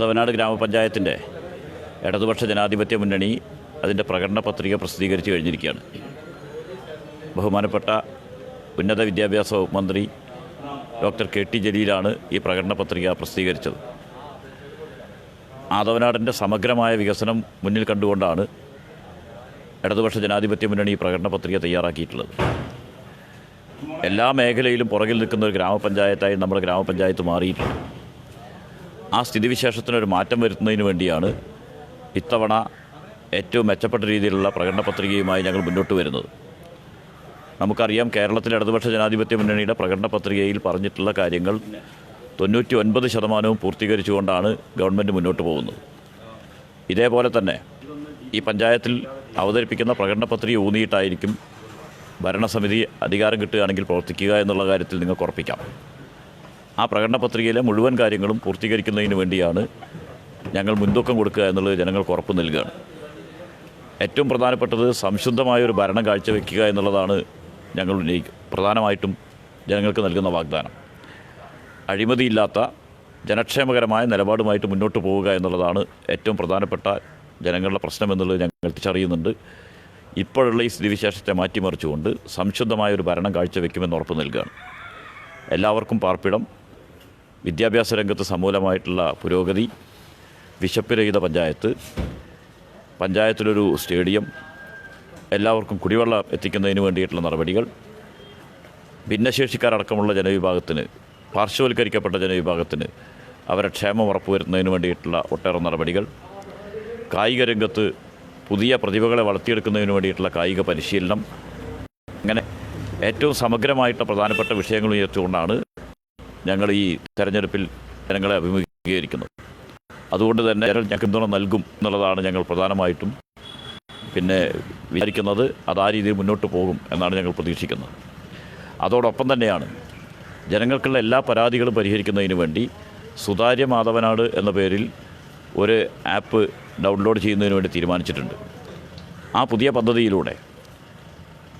അതവനാട് ഗ്രാമപഞ്ചായത്തിന്റെ ഇടതുപക്ഷ ജനാധിപത്യ മുന്നണി അതിന്റെ പ്രകടന പത്രിക പ്രസിദ്ധീകരിച്ചു കഴിഞ്ഞിരിക്കുകയാണ്. ബഹുമാനപ്പെട്ട ഉന്നത വിദ്യാഭ്യാസ വകുപ്പ് മന്ത്രി ഡോക്ടർ കെ ടി ജലീലാണ് ഈ പ്രകടന പത്രിക പ്രസിദ്ധീകരിച്ചത്. ആദവനാടിന്റെ സമഗ്രമായ വികസനം മുന്നിൽ കണ്ടുകൊണ്ടാണ് ഇടതുപക്ഷ ജനാധിപത്യ മുന്നണി ഈ പ്രകടന പത്രിക തയ്യാറാക്കിയിട്ടുള്ളത്. എല്ലാ മേഖലയിലും പുറകിൽ നിൽക്കുന്ന ഒരു ഗ്രാമപഞ്ചായത്തായി നമ്മുടെ ഗ്രാമപഞ്ചായത്ത് മാറിയിട്ടുണ്ട്. ആ സ്ഥിതിവിശേഷത്തിനൊരു മാറ്റം വരുത്തുന്നതിന് വേണ്ടിയാണ് ഇത്തവണ ഏറ്റവും മെച്ചപ്പെട്ട രീതിയിലുള്ള പ്രകടന പത്രികയുമായി ഞങ്ങൾ മുന്നോട്ട് വരുന്നത്. നമുക്കറിയാം കേരളത്തിലെ ഇടതുപക്ഷ ജനാധിപത്യ മുന്നണിയുടെ പ്രകടന പത്രികയിൽ പറഞ്ഞിട്ടുള്ള കാര്യങ്ങൾ തൊണ്ണൂറ്റി ഒൻപത് ശതമാനവും പൂർത്തീകരിച്ചുകൊണ്ടാണ് ഗവൺമെന്റ് മുന്നോട്ട് പോകുന്നത്. ഇതേപോലെ തന്നെ ഈ പഞ്ചായത്തിൽ അവതരിപ്പിക്കുന്ന പ്രകടന പത്രിക ഊന്നിയിട്ടായിരിക്കും ഭരണസമിതി അധികാരം കിട്ടുകയാണെങ്കിൽ പ്രവർത്തിക്കുക എന്നുള്ള കാര്യത്തിൽ നിങ്ങൾക്ക് ഉറപ്പിക്കാം. ആ പ്രകടന പത്രികയിലെ മുഴുവൻ കാര്യങ്ങളും പൂർത്തീകരിക്കുന്നതിന് വേണ്ടിയാണ് ഞങ്ങൾ മുൻതൂക്കം കൊടുക്കുക എന്നുള്ളത് ജനങ്ങൾക്ക് ഉറപ്പ് നൽകുകയാണ്. ഏറ്റവും പ്രധാനപ്പെട്ടത് സംശുദ്ധമായ ഒരു ഭരണം കാഴ്ചവെക്കുക എന്നുള്ളതാണ് ഞങ്ങൾ ഉന്നയിക്കും പ്രധാനമായിട്ടും ജനങ്ങൾക്ക് നൽകുന്ന വാഗ്ദാനം. അഴിമതിയില്ലാത്ത ജനക്ഷേമകരമായ നിലപാടുമായിട്ട് മുന്നോട്ട് പോവുക എന്നുള്ളതാണ് ഏറ്റവും പ്രധാനപ്പെട്ട ജനങ്ങളുടെ പ്രശ്നം എന്നുള്ളത് ഞങ്ങൾ തിരിച്ചറിയുന്നുണ്ട്. ഇപ്പോഴുള്ള ഈ സ്ഥിതിവിശേഷത്തെ മാറ്റിമറിച്ചുകൊണ്ട് സംശുദ്ധമായ ഒരു ഭരണം കാഴ്ചവെക്കുമെന്ന് ഉറപ്പ് നൽകുകയാണ്. എല്ലാവർക്കും പാർപ്പിടം. വിദ്യാഭ്യാസ രംഗത്ത് സമൂലമായിട്ടുള്ള പുരോഗതി വിശപ്പുരഹിത പഞ്ചായത്ത് പഞ്ചായത്തിലൊരു സ്റ്റേഡിയം എല്ലാവർക്കും കുടിവെള്ളം എത്തിക്കുന്നതിന് വേണ്ടിയിട്ടുള്ള നടപടികൾ ഭിന്നശേഷിക്കാരടക്കമുള്ള ജനവിഭാഗത്തിന് പാർശ്വവൽക്കരിക്കപ്പെട്ട ജനവിഭാഗത്തിന് അവരെ ക്ഷേമം ഉറപ്പുവരുത്തുന്നതിന് വേണ്ടിയിട്ടുള്ള ഒട്ടേറെ നടപടികൾ കായിക രംഗത്ത് പുതിയ പ്രതിഭകളെ വളർത്തിയെടുക്കുന്നതിന് വേണ്ടിയിട്ടുള്ള കായിക പരിശീലനം. അങ്ങനെ ഏറ്റവും സമഗ്രമായിട്ട് പ്രധാനപ്പെട്ട വിഷയങ്ങൾ ഉയർത്തിക്കൊണ്ടാണ് ഞങ്ങൾ ഈ തെരഞ്ഞെടുപ്പിൽ ജനങ്ങളെ അഭിമുഖീകരിക്കുന്നത് അതുകൊണ്ട് തന്നെ ജനങ്ങൾ ഞങ്ങൾക്ക് പിന്തുണ നൽകും എന്നുള്ളതാണ് ഞങ്ങൾ പ്രധാനമായിട്ടും പിന്നെ വിചാരിക്കുന്നത്. അത് ആ രീതിയിൽ മുന്നോട്ട് പോകും എന്നാണ് ഞങ്ങൾ പ്രതീക്ഷിക്കുന്നത്. അതോടൊപ്പം തന്നെയാണ് ജനങ്ങൾക്കുള്ള എല്ലാ പരാതികളും പരിഹരിക്കുന്നതിന് വേണ്ടി സുതാര്യ മാധവനാട് എന്ന പേരിൽ ഒരു ആപ്പ് ഡൗൺലോഡ് ചെയ്യുന്നതിന് വേണ്ടി തീരുമാനിച്ചിട്ടുണ്ട്. ആ പുതിയ പദ്ധതിയിലൂടെ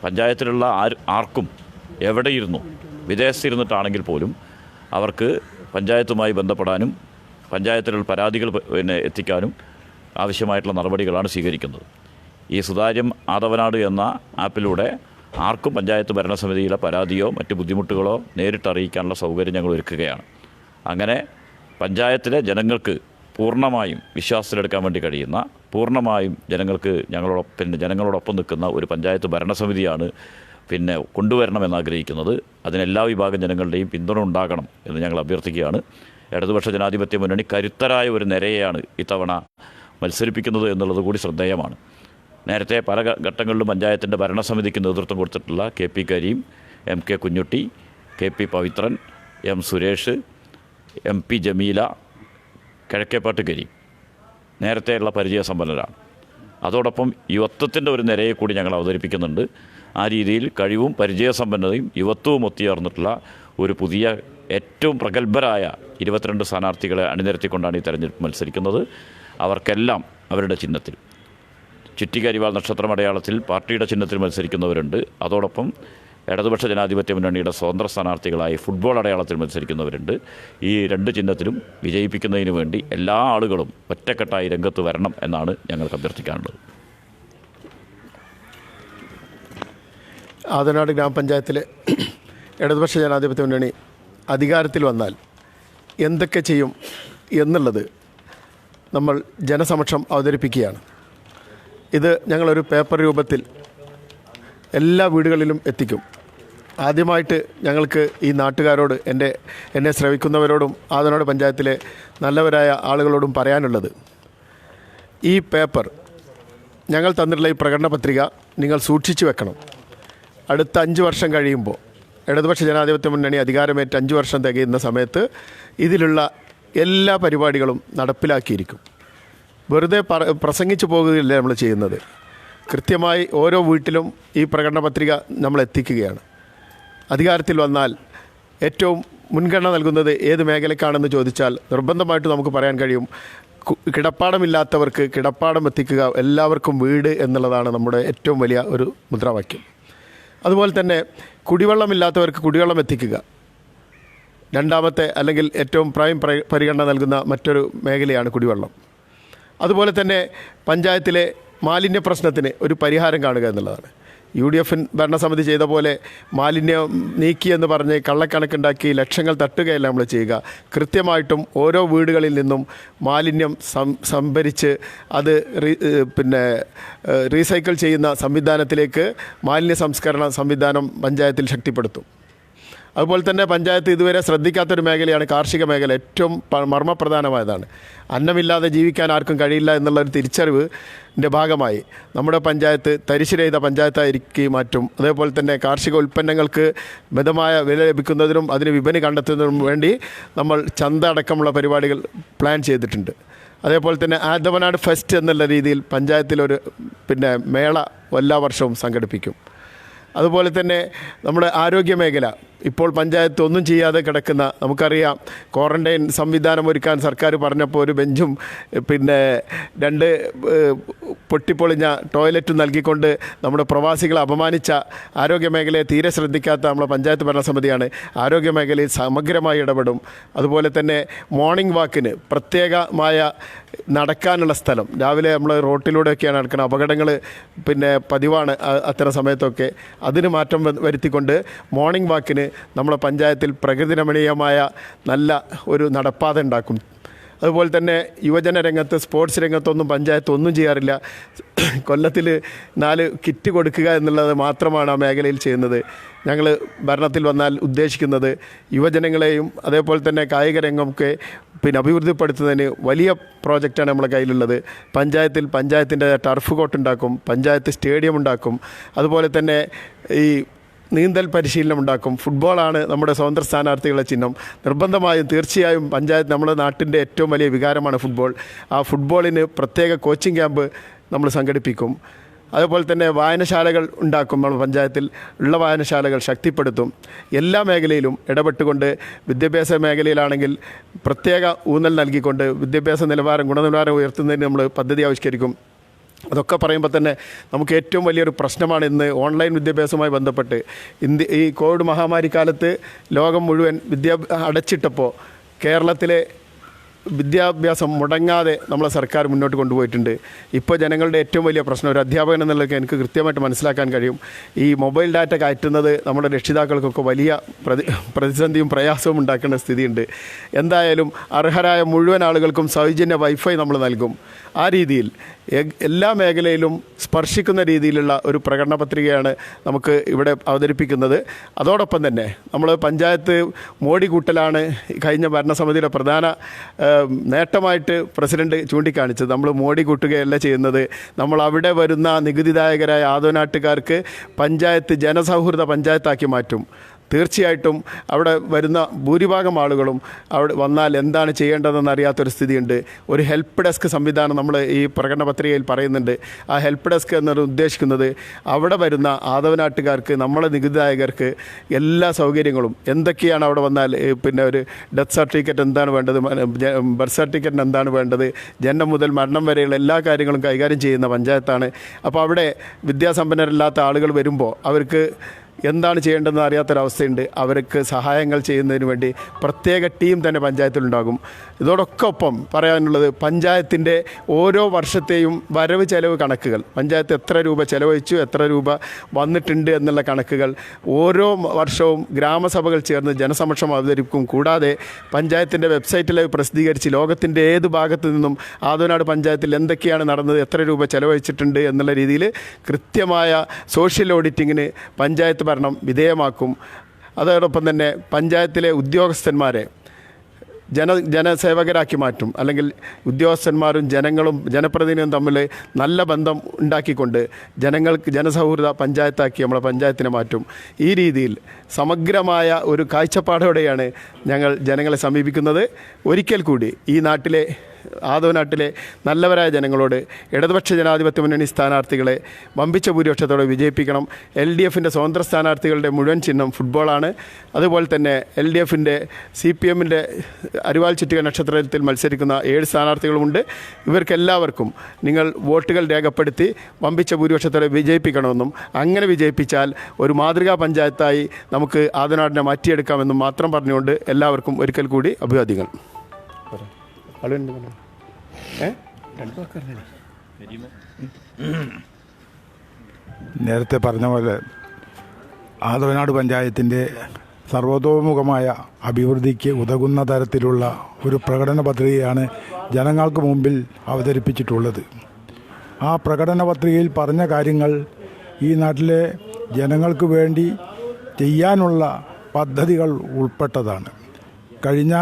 പഞ്ചായത്തിലുള്ള ആർ ആർക്കും എവിടെയിരുന്നു വിദേശത്തിരുന്നിട്ടാണെങ്കിൽ പോലും അവർക്ക് പഞ്ചായത്തുമായി ബന്ധപ്പെടാനും പഞ്ചായത്തിലുള്ള പരാതികൾ പിന്നെ എത്തിക്കാനും ആവശ്യമായിട്ടുള്ള നടപടികളാണ് സ്വീകരിക്കുന്നത്. ഈ സുതാര്യം ആദവനാട് എന്ന ആപ്പിലൂടെ ആർക്കും പഞ്ചായത്ത് ഭരണസമിതിയിലെ പരാതിയോ മറ്റ് ബുദ്ധിമുട്ടുകളോ നേരിട്ട് അറിയിക്കാനുള്ള സൗകര്യം ഞങ്ങൾ ഒരുക്കുകയാണ്. അങ്ങനെ പഞ്ചായത്തിലെ ജനങ്ങൾക്ക് പൂർണമായും വിശ്വാസത്തിലെടുക്കാൻ വേണ്ടി കഴിയുന്ന പൂർണമായും ജനങ്ങൾക്ക് ഞങ്ങളോടൊപ്പം ജനങ്ങളോടൊപ്പം നിൽക്കുന്ന ഒരു പഞ്ചായത്ത് ഭരണസമിതിയാണ് പിന്നെ കൊണ്ടുവരണമെന്ന് ആഗ്രഹിക്കുന്നത് അതിനെല്ലാ വിഭാഗം ജനങ്ങളുടെയും പിന്തുണ ഉണ്ടാകണം എന്ന് ഞങ്ങൾ അഭ്യർത്ഥിക്കുകയാണ്. ഇടതുപക്ഷ ജനാധിപത്യ മുന്നണി കരുത്തരായ ഒരു നിരയെയാണ് ഇത്തവണ മത്സരിപ്പിക്കുന്നത് എന്നുള്ളത് കൂടി ശ്രദ്ധേയമാണ്. നേരത്തെ പല ഘട്ടങ്ങളിലും പഞ്ചായത്തിന്റെ ഭരണസമിതിക്ക് നേതൃത്വം കൊടുത്തിട്ടുള്ള K P Karim M K Kunhutty K P Pavithran M Suresh M P Jameela Kizhakkepat Karim നേരത്തെയുള്ള പരിചയസമ്പന്നരാണ് അതോടൊപ്പം യുവത്വത്തിന്റെ ഒരു നിരയെ കൂടി ഞങ്ങൾ അവതരിപ്പിക്കുന്നുണ്ട്. ആ രീതിയിൽ കഴിവും പരിചയസമ്പന്നതയും യുവത്വവും ഒത്തുചേർന്നിട്ടുള്ള ഒരു പുതിയ ഏറ്റവും പ്രഗത്ഭരായ ഇരുപത്തിരണ്ട് സ്ഥാനാർത്ഥികളെ അണിനിരത്തിക്കൊണ്ടാണ് ഈ തെരഞ്ഞെടുപ്പ് മത്സരിക്കുന്നത്. അവർക്കെല്ലാം അവരുടെ ചിഹ്നത്തിൽ. ചിറ്റികരിവാൾ നക്ഷത്ര അടയാളത്തിൽ പാർട്ടിയുടെ ചിഹ്നത്തിൽ മത്സരിക്കുന്നവരുണ്ട്. അതോടൊപ്പം ഇടതുപക്ഷ ജനാധിപത്യ മുന്നണിയുടെ സ്വതന്ത്ര സ്ഥാനാർത്ഥികളായി ഫുട്ബോൾ അടയാളത്തിൽ മത്സരിക്കുന്നവരുണ്ട്. ഈ രണ്ട് ചിഹ്നത്തിലും വിജയിപ്പിക്കുന്നതിന് വേണ്ടി എല്ലാ ആളുകളും ഒറ്റക്കെട്ടായി രംഗത്ത് വരണം എന്നാണ് ഞങ്ങൾക്ക് അഭ്യർത്ഥിക്കാനുള്ളത്. ആദനാട് ഗ്രാമപഞ്ചായത്തിലെ ഇടതുപക്ഷ ജനാധിപത്യ മുന്നണി അധികാരത്തിൽ വന്നാൽ എന്തൊക്കെ ചെയ്യും എന്നുള്ളത് നമ്മൾ ജനസമക്ഷം അവതരിപ്പിക്കുകയാണ്. ഇത് ഞങ്ങളൊരു പേപ്പർ രൂപത്തിൽ എല്ലാ വീടുകളിലും എത്തിക്കും. ആദ്യമായിട്ട് ഞങ്ങൾക്ക് ഈ നാട്ടുകാരോട് എന്റെ എന്നെ ശ്രവിക്കുന്നവരോടും ആദനാട് പഞ്ചായത്തിലെ നല്ലവരായ ആളുകളോടും പറയാനുള്ളത് ഈ പേപ്പർ ഞങ്ങൾ തന്നിട്ടുള്ള ഈ പ്രകടന പത്രിക നിങ്ങൾ സൂക്ഷിച്ചു വെക്കണം. അടുത്ത അഞ്ച് വർഷം കഴിയുമ്പോൾ ഇടതുപക്ഷ ജനാധിപത്യ മുന്നണി അധികാരമേറ്റ് അഞ്ച് വർഷം തികയുന്ന സമയത്ത് ഇതിലുള്ള എല്ലാ പരിപാടികളും നടപ്പിലാക്കിയിരിക്കും. വെറുതെ പ്രസംഗിച്ചു പോകുകയല്ല നമ്മൾ ചെയ്യുന്നത്. കൃത്യമായി ഓരോ വീട്ടിലും ഈ പ്രകടന പത്രിക നമ്മൾ എത്തിക്കുകയാണ്. അധികാരത്തിൽ വന്നാൽ ഏറ്റവും മുൻഗണന നൽകുന്നത് ഏത് മേഖലക്കാണെന്ന് ചോദിച്ചാൽ നിർബന്ധമായിട്ട് നമുക്ക് പറയാൻ കഴിയും. കിടപ്പാടമില്ലാത്തവർക്ക് കിടപ്പാടം എത്തിക്കുക എല്ലാവർക്കും വീട് എന്നുള്ളതാണ് നമ്മുടെ ഏറ്റവും വലിയ ഒരു മുദ്രാവാക്യം. അതുപോലെ തന്നെ കുടിവെള്ളമില്ലാത്തവർക്ക് കുടിവെള്ളം എത്തിക്കുക. രണ്ടാമത്തെ അല്ലെങ്കിൽ ഏറ്റവും പ്രൈം പരിഗണന നൽകുന്ന മറ്റൊരു മേഖലയാണ് കുടിവെള്ളം. അതുപോലെ തന്നെ പഞ്ചായത്തിലെ മാലിന്യ പ്രശ്നത്തിന് ഒരു പരിഹാരം കാണുക എന്നുള്ളതാണ്. യു ഡി എഫിൻ ഭരണസമിതി ചെയ്ത പോലെ മാലിന്യം നീക്കിയെന്ന് പറഞ്ഞ് കള്ളക്കണക്കുണ്ടാക്കി ലക്ഷങ്ങൾ തട്ടുകയല്ല നമ്മൾ ചെയ്യുക. കൃത്യമായിട്ടും ഓരോ വീടുകളിൽ നിന്നും മാലിന്യം സംഭരിച്ച് അത് പിന്നെ റീസൈക്കിൾ ചെയ്യുന്ന സംവിധാനത്തിലേക്ക് മാലിന്യ സംസ്കരണ സംവിധാനം പഞ്ചായത്തിൽ ശക്തിപ്പെടുത്തും. അതുപോലെ തന്നെ പഞ്ചായത്ത് ഇതുവരെ ശ്രദ്ധിക്കാത്തൊരു മേഖലയാണ് കാർഷിക മേഖല. ഏറ്റവും മർമ്മപ്രധാനമായതാണ്. അന്നമില്ലാതെ ജീവിക്കാൻ ആർക്കും കഴിയില്ല എന്നുള്ളൊരു തിരിച്ചറിവിന്റെ ഭാഗമായി നമ്മുടെ പഞ്ചായത്ത് തരിശുരഹിത പഞ്ചായത്തായിരിക്കി മാറ്റും. അതേപോലെ തന്നെ കാർഷിക ഉൽപ്പന്നങ്ങൾക്ക് മിതമായ വില ലഭിക്കുന്നതിനും അതിന് വിപണി കണ്ടെത്തുന്നതിനും വേണ്ടി നമ്മൾ ചന്ത അടക്കമുള്ള പരിപാടികൾ പ്ലാൻ ചെയ്തിട്ടുണ്ട്. അതേപോലെ തന്നെ ആദവനാട് ഫെസ്റ്റ് എന്നുള്ള രീതിയിൽ പഞ്ചായത്തിലൊരു പിന്നെ മേള എല്ലാ വർഷവും സംഘടിപ്പിക്കും. അതുപോലെ തന്നെ നമ്മുടെ ആരോഗ്യ മേഖല. ഇപ്പോൾ പഞ്ചായത്ത് ഒന്നും ചെയ്യാതെ കിടക്കുന്ന നമുക്കറിയാം ക്വാറന്റൈൻ സംവിധാനം ഒരുക്കാൻ സർക്കാർ പറഞ്ഞപ്പോൾ ഒരു ബെഞ്ചും പിന്നെ രണ്ട് പൊട്ടിപ്പൊളിഞ്ഞ ടോയ്ലറ്റ് നൽകിക്കൊണ്ട് നമ്മുടെ പ്രവാസികളെ അപമാനിച്ച ആരോഗ്യമേഖലയെ തീരെ ശ്രദ്ധിക്കാത്ത നമ്മുടെ പഞ്ചായത്ത് ഭരണസമിതിയാണ്. ആരോഗ്യ മേഖലയിൽ സമഗ്രമായി ഇടപെടും. അതുപോലെ തന്നെ മോർണിംഗ് വാക്കിന് പ്രത്യേകമായ നടക്കാനുള്ള സ്ഥലം. രാവിലെ നമ്മൾ റോട്ടിലൂടെയൊക്കെയാണ് നടക്കുന്നത് അപകടങ്ങൾ പിന്നെ പതിവാണ് അത്തരം സമയത്തൊക്കെ. അതിന് മാറ്റം വരുത്തിക്കൊണ്ട് മോർണിംഗ് വാക്കിന് നമ്മുടെ പഞ്ചായത്തിൽ പ്രകൃതി രമണീയമായ നല്ല ഒരു നടപ്പാത ഉണ്ടാക്കും. അതുപോലെ തന്നെ യുവജന രംഗത്ത് സ്പോർട്സ് രംഗത്തൊന്നും പഞ്ചായത്ത് ഒന്നും ചെയ്യാറില്ല. കൊല്ലത്തിൽ നാല് കിറ്റ് കൊടുക്കുക എന്നുള്ളത് മാത്രമാണ് ആ മേഖലയിൽ ചെയ്യുന്നത്. ഞങ്ങൾ ഭരണത്തിൽ വന്നാൽ ഉദ്ദേശിക്കുന്നത് യുവജനങ്ങളെയും അതേപോലെ തന്നെ കായിക രംഗമൊക്കെ പിന്നെ അഭിവൃദ്ധിപ്പെടുത്തുന്നതിന് വലിയ പ്രോജക്റ്റാണ് നമ്മുടെ കയ്യിലുള്ളത്. പഞ്ചായത്തിൽ പഞ്ചായത്തിന്റെ ടർഫ് കോട്ട് ഉണ്ടാക്കും പഞ്ചായത്ത് സ്റ്റേഡിയം ഉണ്ടാക്കും. അതുപോലെ തന്നെ ഈ നീന്തൽ പരിശീലനം ഉണ്ടാക്കും ഫുട്ബോളാണ് നമ്മുടെ സ്വതന്ത്ര സ്ഥാനാർത്ഥികളുടെ ചിഹ്നം. നിർബന്ധമായും തീർച്ചയായും പഞ്ചായത്ത് നമ്മുടെ നാട്ടിന്റെ ഏറ്റവും വലിയ വികാരമാണ് ഫുട്ബോൾ. ആ ഫുട്ബോളിന് പ്രത്യേക കോച്ചിങ് ക്യാമ്പ് നമ്മൾ സംഘടിപ്പിക്കും. അതുപോലെ തന്നെ വായനശാലകൾ ഉണ്ടാക്കും നമ്മൾ പഞ്ചായത്തിൽ. ഉള്ള വായനശാലകൾ ശക്തിപ്പെടുത്തും. എല്ലാ മേഖലയിലും ഇടപെട്ടുകൊണ്ട് വിദ്യാഭ്യാസ മേഖലയിലാണെങ്കിൽ പ്രത്യേക ഊന്നൽ നൽകിക്കൊണ്ട് വിദ്യാഭ്യാസ നിലവാരം ഗുണനിലവാരം ഉയർത്തുന്നതിന് നമ്മൾ പദ്ധതി ആവിഷ്കരിക്കും. അതൊക്കെ പറയുമ്പോൾ തന്നെ നമുക്ക് ഏറ്റവും വലിയൊരു പ്രശ്നമാണ് ഇന്ന് ഓൺലൈൻ വിദ്യാഭ്യാസവുമായി ബന്ധപ്പെട്ട്. ഇന്ത്യ ഈ കോവിഡ് മഹാമാരി കാലത്ത് ലോകം മുഴുവൻ വിദ്യാ അടച്ചിട്ടപ്പോൾ കേരളത്തിലെ വിദ്യാഭ്യാസം മുടങ്ങാതെ നമ്മളെ സർക്കാർ മുന്നോട്ട് കൊണ്ടുപോയിട്ടുണ്ട്. ഇപ്പോൾ ജനങ്ങളുടെ ഏറ്റവും വലിയ പ്രശ്നം ഒരു അധ്യാപകൻ എന്നുള്ളതൊക്കെ എനിക്ക് കൃത്യമായിട്ട് മനസ്സിലാക്കാൻ കഴിയും. ഈ മൊബൈൽ ഡാറ്റ കയറ്റുന്നത് നമ്മുടെ രക്ഷിതാക്കൾക്കൊക്കെ വലിയ പ്രതി പ്രതിസന്ധിയും പ്രയാസവും ഉണ്ടാക്കുന്ന സ്ഥിതിയുണ്ട്. എന്തായാലും അർഹരായ മുഴുവൻ ആളുകൾക്കും സൗജന്യ വൈഫൈ നമ്മൾ നൽകും. ആ രീതിയിൽ എല്ലാ മേഖലയിലും സ്പർശിക്കുന്ന രീതിയിലുള്ള ഒരു പ്രകടന പത്രികയാണ് നമുക്ക് ഇവിടെ അവതരിപ്പിക്കുന്നത്. അതോടൊപ്പം തന്നെ നമ്മൾ പഞ്ചായത്ത് മോടി കൂട്ടലാണ് കഴിഞ്ഞ ഭരണസമിതിയുടെ പ്രധാന നേട്ടമായിട്ട് പ്രസിഡന്റ് ചൂണ്ടിക്കാണിച്ചത്. നമ്മൾ മോടി കൂട്ടുകയല്ല ചെയ്യുന്നത്. നമ്മൾ അവിടെ വരുന്ന നികുതിദായകരായ ആദോനാട്ടുകാർക്ക് പഞ്ചായത്ത് ജനസൗഹൃദ പഞ്ചായത്താക്കി മാറ്റും. തീർച്ചയായിട്ടും അവിടെ വരുന്ന ഭൂരിഭാഗം ആളുകളും അവിടെ വന്നാൽ എന്താണ് ചെയ്യേണ്ടതെന്ന് അറിയാത്തൊരു സ്ഥിതിയുണ്ട്. ഒരു ഹെൽപ്പ് ഡെസ്ക് സംവിധാനം നമ്മൾ ഈ പ്രകടന പത്രികയിൽ പറയുന്നുണ്ട്. ആ ഹെൽപ്പ് ഡെസ്ക് എന്നത് ഉദ്ദേശിക്കുന്നത് അവിടെ വരുന്ന ആദവനാട്ടുകാർക്ക് നമ്മളെ നികുതിദായകർക്ക് എല്ലാ സൗകര്യങ്ങളും എന്തൊക്കെയാണ് അവിടെ വന്നാൽ പിന്നെ ഒരു ഡെത്ത് സർട്ടിഫിക്കറ്റ് എന്താണ് വേണ്ടത് ബർത്ത് സർട്ടിഫിക്കറ്റിന് എന്താണ് വേണ്ടത് ജനനം മുതൽ മരണം വരെയുള്ള എല്ലാ കാര്യങ്ങളും കൈകാര്യം ചെയ്യുന്ന പഞ്ചായത്താണ്. അപ്പോൾ അവിടെ വിദ്യാസമ്പന്നരല്ലാത്ത ആളുകൾ വരുമ്പോൾ അവർക്ക് എന്താണ് ചെയ്യേണ്ടതെന്ന് അറിയാത്തൊരവസ്ഥയുണ്ട്. അവർക്ക് സഹായങ്ങൾ ചെയ്യുന്നതിന് വേണ്ടി പ്രത്യേക ടീം തന്നെ പഞ്ചായത്തിലുണ്ടാകും. ഒപ്പം പറയാനുള്ളത് പഞ്ചായത്തിന്റെ ഓരോ വർഷത്തെയും വരവ് ചെലവ് കണക്കുകൾ. പഞ്ചായത്ത് എത്ര രൂപ ചെലവഴിച്ചു എത്ര രൂപ വന്നിട്ടുണ്ട് എന്നുള്ള കണക്കുകൾ ഓരോ വർഷവും ഗ്രാമസഭകൾ ചേർന്ന് ജനസമക്ഷം അവതരിപ്പിക്കും. കൂടാതെ പഞ്ചായത്തിന്റെ വെബ്സൈറ്റിൽ പ്രസിദ്ധീകരിച്ച് ലോകത്തിന്റെ ഏത് ഭാഗത്തു നിന്നും ആദ്യനാട് പഞ്ചായത്തിൽ എന്തൊക്കെയാണ് നടന്നത് എത്ര രൂപ ചെലവഴിച്ചിട്ടുണ്ട് എന്നുള്ള രീതിയിൽ കൃത്യമായ സോഷ്യൽ ഓഡിറ്റിങ്ങിന് പഞ്ചായത്ത് ഭരണം വിധേയമാക്കും. അതോടൊപ്പം തന്നെ പഞ്ചായത്തിലെ ഉദ്യോഗസ്ഥന്മാരെ ജന ജനസേവകരാക്കി മാറ്റും. അല്ലെങ്കിൽ ഉദ്യോഗസ്ഥന്മാരും ജനങ്ങളും ജനപ്രതിനിധിയും തമ്മിൽ നല്ല ബന്ധം ഉണ്ടാക്കിക്കൊണ്ട് ജനങ്ങൾക്ക് ജനസൗഹൃദ പഞ്ചായത്താക്കി നമ്മളെ പഞ്ചായത്തിനെ മാറ്റും. ഈ രീതിയിൽ സമഗ്രമായ ഒരു കാഴ്ചപ്പാടോടെയാണ് ഞങ്ങൾ ജനങ്ങളെ സമീപിക്കുന്നത്. ഒരിക്കൽ കൂടി ഈ നാട്ടിലെ ആദവനാട്ടിലെ നല്ലവരായ ജനങ്ങളോട് ഇടതുപക്ഷ ജനാധിപത്യ മുന്നണി സ്ഥാനാർത്ഥികളെ വമ്പിച്ച ഭൂരിപക്ഷത്തോടെ വിജയിപ്പിക്കണം. എൽ ഡി എഫിന്റെ സ്വതന്ത്ര സ്ഥാനാർത്ഥികളുടെ മുഴുവൻ ചിഹ്നം ഫുട്ബോളാണ്. അതുപോലെ തന്നെ എൽ ഡി എഫിന്റെ സി പി എമ്മിന്റെ അരിവാൾ ചുറ്റിക നക്ഷത്രത്തിൽ മത്സരിക്കുന്ന ഏഴ് സ്ഥാനാർത്ഥികളുമുണ്ട്. ഇവർക്കെല്ലാവർക്കും നിങ്ങൾ വോട്ടുകൾ രേഖപ്പെടുത്തി വമ്പിച്ച ഭൂരിപക്ഷത്തോടെ വിജയിപ്പിക്കണമെന്നും അങ്ങനെ വിജയിപ്പിച്ചാൽ ഒരു മാതൃകാ പഞ്ചായത്തായി നമുക്ക് ആദനാടിനെ മാറ്റിയെടുക്കാമെന്നും മാത്രം പറഞ്ഞുകൊണ്ട് എല്ലാവർക്കും ഒരിക്കൽ കൂടി അഭിവാദ്യങ്ങൾ ഏ? നേരത്തെ പറഞ്ഞ പോലെ ആദവനാട് പഞ്ചായത്തിന്റെ സർവതോമുഖമായ അഭിവൃദ്ധിക്ക് ഉതകുന്ന തരത്തിലുള്ള ഒരു പ്രകടന പത്രികയാണ് ജനങ്ങൾക്ക് മുമ്പിൽ അവതരിപ്പിച്ചിട്ടുള്ളത്. ആ പ്രകടന പത്രികയിൽ പറഞ്ഞ കാര്യങ്ങൾ ഈ നാട്ടിലെ ജനങ്ങൾക്ക് വേണ്ടി ചെയ്യാനുള്ള പദ്ധതികൾ ഉൾപ്പെട്ടതാണ്. കഴിഞ്ഞ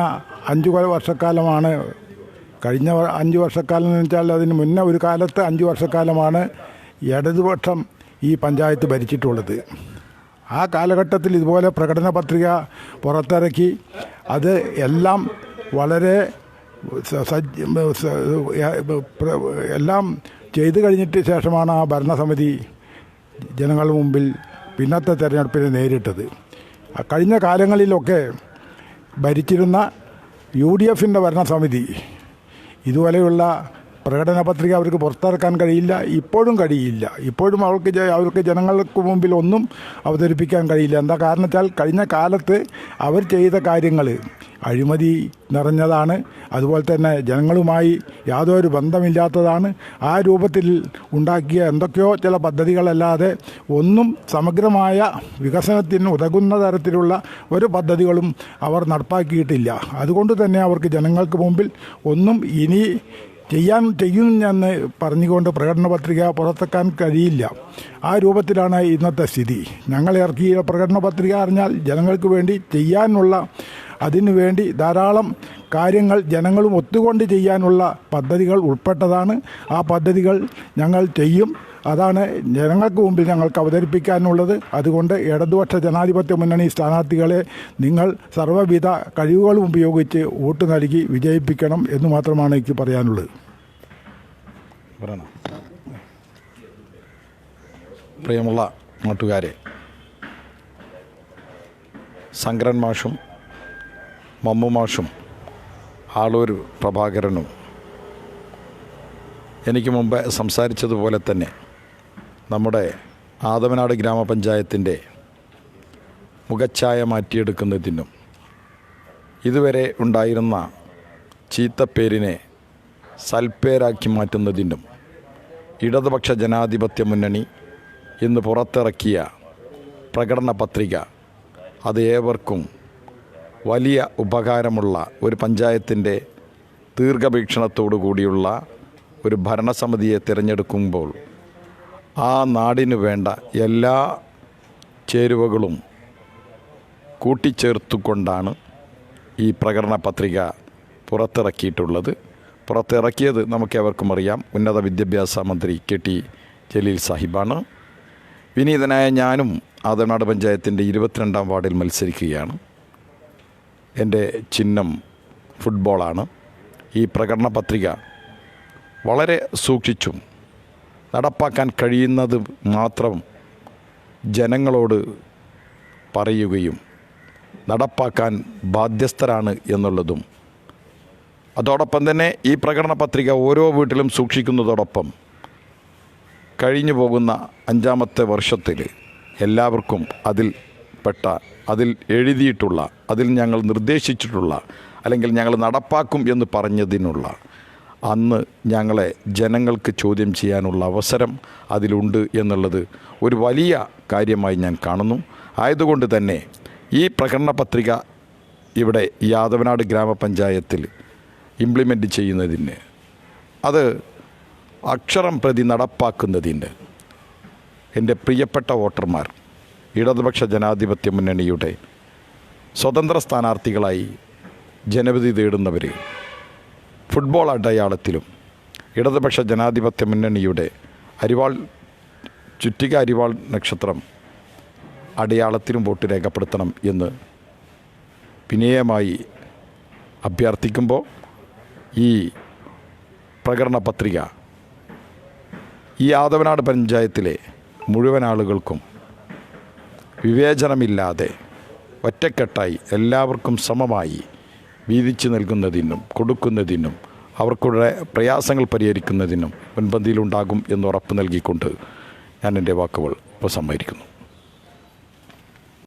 അഞ്ചു കൊല വർഷക്കാലമാണ് കഴിഞ്ഞ അഞ്ച് വർഷക്കാലം എന്ന് വെച്ചാൽ അതിന് മുന്നേ ഒരു കാലത്ത് അഞ്ച് വർഷക്കാലമാണ് ഇടതുപക്ഷം ഈ പഞ്ചായത്ത് ഭരിച്ചിട്ടുള്ളത്. ആ കാലഘട്ടത്തിൽ ഇതുപോലെ പ്രകടന പത്രിക പുറത്തിറക്കി അത് എല്ലാം വളരെ എല്ലാം ചെയ്തു കഴിഞ്ഞിട്ട് ശേഷമാണ് ആ ഭരണസമിതി ജനങ്ങൾ മുമ്പിൽ പിന്നത്തെ തെരഞ്ഞെടുപ്പിനെ നേരിട്ടത്. കഴിഞ്ഞ കാലങ്ങളിലൊക്കെ ഭരിച്ചിരുന്ന യു ഡി എഫിന്റെ ഭരണസമിതി ഇതുപോലെയുള്ള പ്രകടന പത്രിക അവർക്ക് പുറത്തിറക്കാൻ കഴിയില്ല ഇപ്പോഴും കഴിയില്ല. ഇപ്പോഴും അവർക്ക് അവർക്ക് ജനങ്ങൾക്ക് മുമ്പിൽ ഒന്നും അവതരിപ്പിക്കാൻ കഴിയില്ല. എന്താ കാരണത്താൽ കഴിഞ്ഞ കാലത്ത് അവർ ചെയ്ത കാര്യങ്ങൾ അഴിമതി നിറഞ്ഞതാണ്. അതുപോലെ തന്നെ ജനങ്ങളുമായി യാതൊരു ബന്ധമില്ലാത്തതാണ് ആ രൂപത്തിൽ ഉണ്ടാക്കിയ എന്തൊക്കെയോ ചില പദ്ധതികളല്ലാതെ ഒന്നും സമഗ്രമായ വികസനത്തിന് ഉതകുന്ന തരത്തിലുള്ള ഒരു പദ്ധതികളും അവർ നടപ്പാക്കിയിട്ടില്ല. അതുകൊണ്ട് തന്നെ അവർക്ക് ജനങ്ങൾക്ക് മുമ്പിൽ ഒന്നും ഇനി ചെയ്യാൻ ചെയ്യുമെന്ന് പറഞ്ഞുകൊണ്ട് പ്രകടന പത്രിക പുറത്തെക്കാൻ കഴിയില്ല. ആ രൂപത്തിലാണ് ഇന്നത്തെ സ്ഥിതി. ഞങ്ങൾ ഇറക്കിയ പ്രകടന പത്രിക അറിഞ്ഞാൽ ജനങ്ങൾക്ക് വേണ്ടി ചെയ്യാനുള്ള അതിനു വേണ്ടി ധാരാളം കാര്യങ്ങൾ ജനങ്ങളും ഒത്തുകൊണ്ട് ചെയ്യാനുള്ള പദ്ധതികൾ ഉൾപ്പെട്ടതാണ്. ആ പദ്ധതികൾ ഞങ്ങൾ ചെയ്യും. അതാണ് ജനങ്ങൾക്ക് മുമ്പിൽ ഞങ്ങൾക്ക് അവതരിപ്പിക്കാനുള്ളത്. അതുകൊണ്ട് ഇടതുപക്ഷ ജനാധിപത്യ മുന്നണി സ്ഥാനാർത്ഥികളെ നിങ്ങൾ സർവവിധ കഴിവുകളും ഉപയോഗിച്ച് വോട്ട് നൽകി വിജയിപ്പിക്കണം എന്ന് മാത്രമാണ് എനിക്ക് പറയാനുള്ളത്. പ്രിയമുള്ള നാട്ടുകാരെ ശങ്കരൻ മാഷും മമ്മു മാഷും ആളൂർ പ്രഭാകരനും എനിക്ക് മുമ്പ് സംസാരിച്ചതുപോലെ തന്നെ നമ്മുടെ ആദവനാട് ഗ്രാമപഞ്ചായത്തിന്റെ മുഖച്ഛായ മാറ്റിയെടുക്കുന്നതിനും ഇതുവരെ ഉണ്ടായിരുന്ന ചീത്തപ്പേരിനെ സൽപ്പേരാക്കി മാറ്റുന്നതിനും ഇടതുപക്ഷ ജനാധിപത്യ മുന്നണി ഇന്ന് പുറത്തിറക്കിയ പ്രകടന പത്രിക അത് ഏവർക്കും വലിയ ഉപകാരമുള്ള ഒരു പഞ്ചായത്തിന്റെ ദീർഘവീക്ഷണത്തോടു കൂടിയുള്ള ഒരു ഭരണസമിതിയെ തിരഞ്ഞെടുക്കുമ്പോൾ ആ നാടിനു വേണ്ട എല്ലാ ചേരുവകളും കൂട്ടിച്ചേർത്തുകൊണ്ടാണ് ഈ പ്രകടന പത്രിക പുറത്തിറക്കിയിട്ടുള്ളത്. പുറത്തിറക്കിയത് നമുക്കേവർക്കും അറിയാം. ഉന്നത വിദ്യാഭ്യാസ മന്ത്രി കെ ടി ജലീൽ സാഹിബാണ്. വിനീതനായ ഞാനും ആദനാട് പഞ്ചായത്തിന്റെ ഇരുപത്തിരണ്ടാം വാർഡിൽ മത്സരിക്കുകയാണ്. എന്റെ ചിഹ്നം ഫുട്ബോളാണ്. ഈ പ്രകടന പത്രിക വളരെ സൂക്ഷിച്ചും നടപ്പാക്കാൻ കഴിയുന്നത് മാത്രം ജനങ്ങളോട് പറയുകയും നടപ്പാക്കാൻ ബാധ്യസ്ഥരാണ് എന്നുള്ളതും. അതോടൊപ്പം തന്നെ ഈ പ്രകടന പത്രിക ഓരോ വീട്ടിലും സൂക്ഷിക്കുന്നതോടൊപ്പം കഴിഞ്ഞു പോകുന്ന അഞ്ചാമത്തെ വർഷത്തിൽ എല്ലാവർക്കും അതിൽ പെട്ട അതിൽ എഴുതിയിട്ടുള്ള അതിൽ ഞങ്ങൾ നിർദ്ദേശിച്ചിട്ടുള്ള അല്ലെങ്കിൽ ഞങ്ങൾ നടപ്പാക്കും എന്ന് പറഞ്ഞതിനുള്ള അന്ന് ഞങ്ങളെ ജനങ്ങൾക്ക് ചോദ്യം ചെയ്യാനുള്ള അവസരം അതിലുണ്ട് എന്നുള്ളത് ഒരു വലിയ കാര്യമായി ഞാൻ കാണുന്നു. ആയതുകൊണ്ട് തന്നെ ഈ പ്രകടന പത്രിക ഇവിടെ യാദവനാട് ഗ്രാമപഞ്ചായത്തിൽ ഇംപ്ലിമെന്റ് ചെയ്യുന്നതിന് അത് അക്ഷരം പ്രതി നടപ്പാക്കുന്നതിന് എന്റെ പ്രിയപ്പെട്ട വോട്ടർമാർ ഇടതുപക്ഷ ജനാധിപത്യ മുന്നണിയുടെ സ്വതന്ത്ര സ്ഥാനാർത്ഥികളായി ജനവിധി തേടുന്നവർ ഫുട്ബോൾ അടയാളത്തിലും ഇടതുപക്ഷ ജനാധിപത്യ മുന്നണിയുടെ അരിവാൾ ചുറ്റിക അരിവാൾ നക്ഷത്രം അടയാളത്തിലും വോട്ട് രേഖപ്പെടുത്തണം എന്ന് വിനയമായി അഭ്യർത്ഥിക്കുമ്പോൾ ഈ പ്രകടന പത്രിക ഈ ആദവനാട് പഞ്ചായത്തിലെ മുഴുവൻ ആളുകൾക്കും വിവേചനമില്ലാതെ ഒറ്റക്കെട്ടായി എല്ലാവർക്കും സമമായി വീതിച്ചു നൽകുന്നതിനും കൊടുക്കുന്നതിനും അവർക്കുള്ള പ്രയാസങ്ങൾ പരിഹരിക്കുന്നതിനും മുൻപന്തിയിലുണ്ടാകും എന്ന് ഉറപ്പ് നൽകിക്കൊണ്ട് ഞാൻ എന്റെ വാക്കുകൾ ഉപസംഹരിക്കുന്നു.